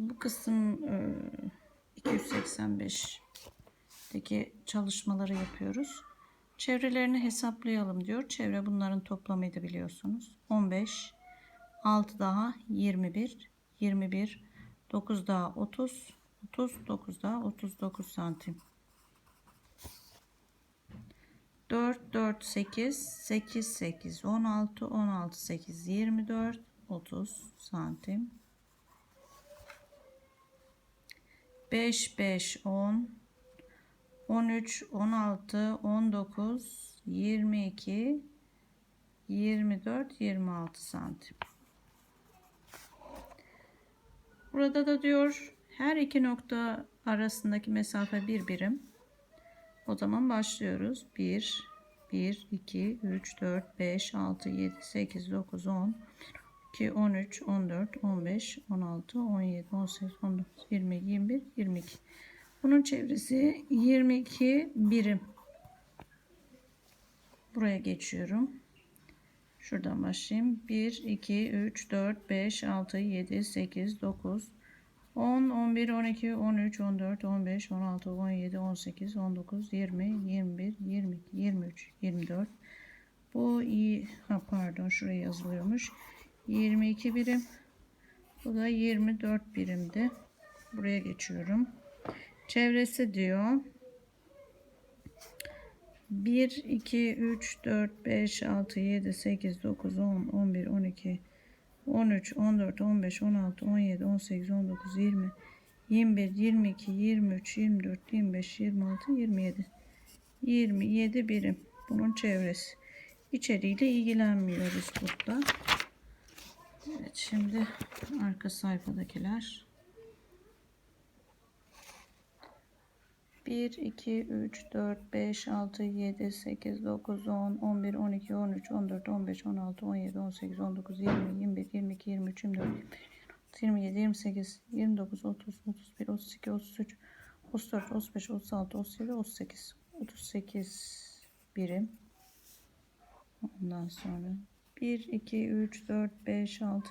Bu kısım e, 285'teki çalışmaları yapıyoruz. Çevrelerini hesaplayalım diyor. Çevre bunların toplamıydı biliyorsunuz. 15, 6 daha 21, 21, 9 daha 30, 30, 9 daha 39 santim. 4, 4, 8, 8, 8, 16, 16, 8, 24, 30 santim. 5, 5, 10, 13, 16, 19, 22, 24, 26 santim. Burada da diyor her iki nokta arasındaki mesafe bir birim. O zaman başlıyoruz. 1, 1, 2, 3, 4, 5, 6, 7, 8, 9, 10, 2, 13, 14, 15, 16, 17, 18, 19, 20, 21, 22. Bunun çevresi 22 birim. Buraya geçiyorum. Şuradan başlayayım. 1, 2, 3, 4, 5, 6, 7, 8, 9, 10, 11, 12, 13, 14, 15, 16, 17, 18, 19, 20, 21, 22, 23, 24. Bu iyi. Ha pardon şuraya yazılıyormuş. 22 birim. Bu da 24 birimdi. Buraya geçiyorum. Çevresi diyor. 1, 2, 3, 4, 5, 6, 7, 8, 9, 10, 11, 12, 13, 14, 15, 16, 17, 18, 19, 20, 21, 22, 23, 24, 25, 26, 27. 27 birim. Bunun çevresi. İçeriğiyle ilgilenmiyoruz burada. Şimdi arka sayfadakiler. 1, 2, 3, 4, 5, 6, 7, 8, 9, 10, 11, 12, 13, 14, 15, 16, 17, 18, 19, 20, 21, 22, 23, 24, 27, 28, 29, 30, 31, 32, 33, 34, 35, 36, 37, 38. 38 birim. Ondan sonra 1, 2, 3, 4, 5, 6,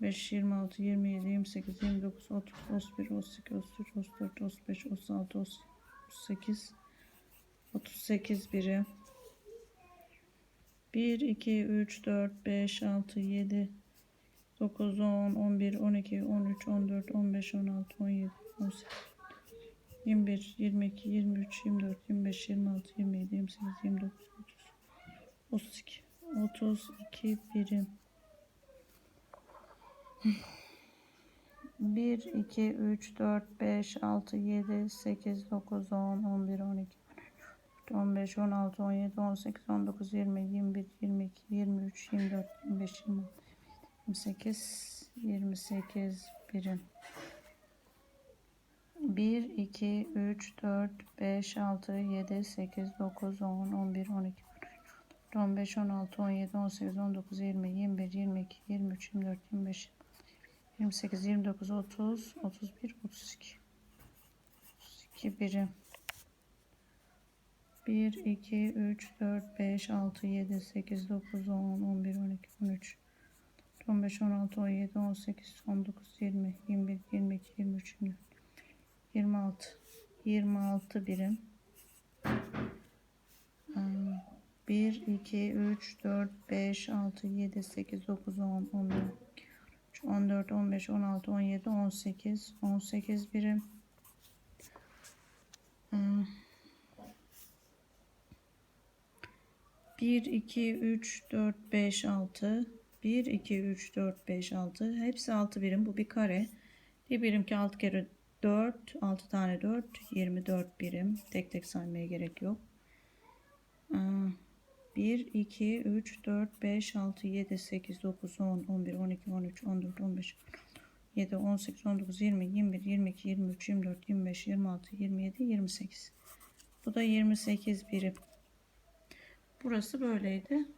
5, 26, 27, 28, 29, 30, 31, 32, 33, 34, 35, 36, 38, 38 biri. 1, 2, 3, 4, 5, 6, 7, 9, 10, 11, 12, 13, 14, 15, 16, 17, 18, 21, 22, 23, 24, 25, 26, 27, 28, 29, 30, 32, 32 birim. 1, 2, 3, 4, 5, 6, 7, 8, 9, 10, 11, 12, 15, 16, 17, 18, 19, 20, 21, 22, 23, 24, 25, 26, 28, 28 birim. 1, 2, 3, 4, 5, 6, 7, 8, 9, 10, 11, 12, 15, 16, 17, 18, 19, 20, 21, 22, 23, 24, 25, 28, 29, 30, 31, 32. 32 birim. 1, 2, 3, 4, 5, 6, 7, 8, 9, 10, 11, 12, 13, 15, 16, 17, 18, 19, 20, 21, 22, 23, 24, 26. 26 birim. 1, 2, 3, 4, 5, 6, 7, 8, 9, 10, 11, 14, 15, 16, 17, 18, 18 birim. Hmm. 1, 2, 3, 4, 5, 6. 1, 2, 3, 4, 5, 6. Hepsi 6 birim. Bu bir kare. Bir birim ki 6 kere 4. 6 tane 4. 24 birim. Tek tek saymaya gerek yok. 1, 2, 3, 4, 5, 6, 7, 8, 9, 10, 11, 12, 13, 14, 15, 7, 18, 19, 20, 21, 22, 23, 24, 25, 26, 27, 28. Bu da 28 birim. Burası böyleydi.